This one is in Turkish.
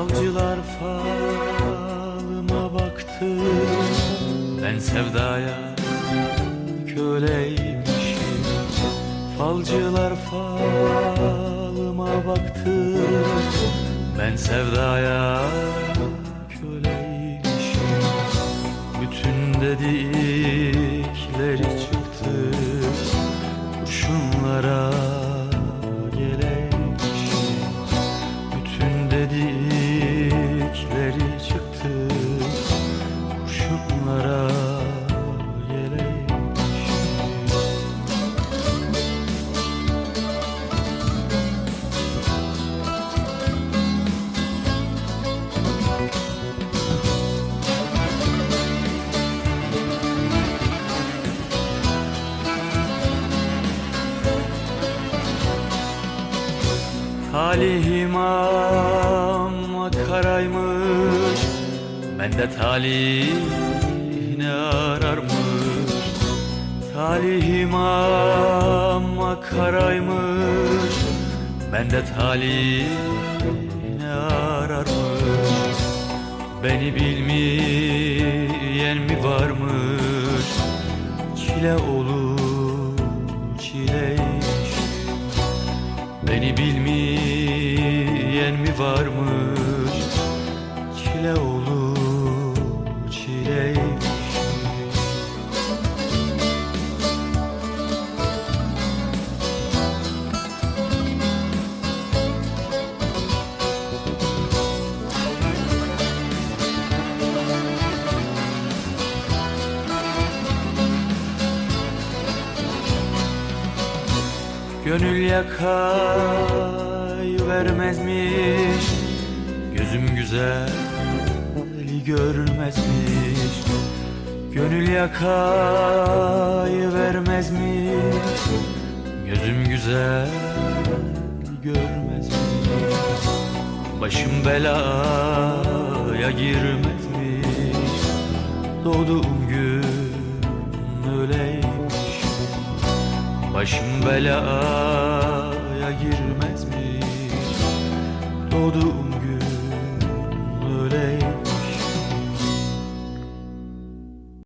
Falcılar falıma baktı. Ben sevdaya köleymişim. Falcılar falıma baktı. Ben sevdaya köleymişim. Bütün dedikleri Talihim amma karaymış. Ben de talihini ararmış? Talihim amma karaymış. Ben de talihini ararmış? Beni bilmeyen mi varmış? Çile olur çileymiş Beni bilmeyen mi varmış? Çile olur çileymiş Gönül yakay vermezmiş Gözüm güzel görmezmiş Gönül yakay vermezmiş Gözüm güzel görmezmiş Başım belaya girmezmiş. Doğduğum gün öyleymiş Başım belaya girmezmiş. Doğduğum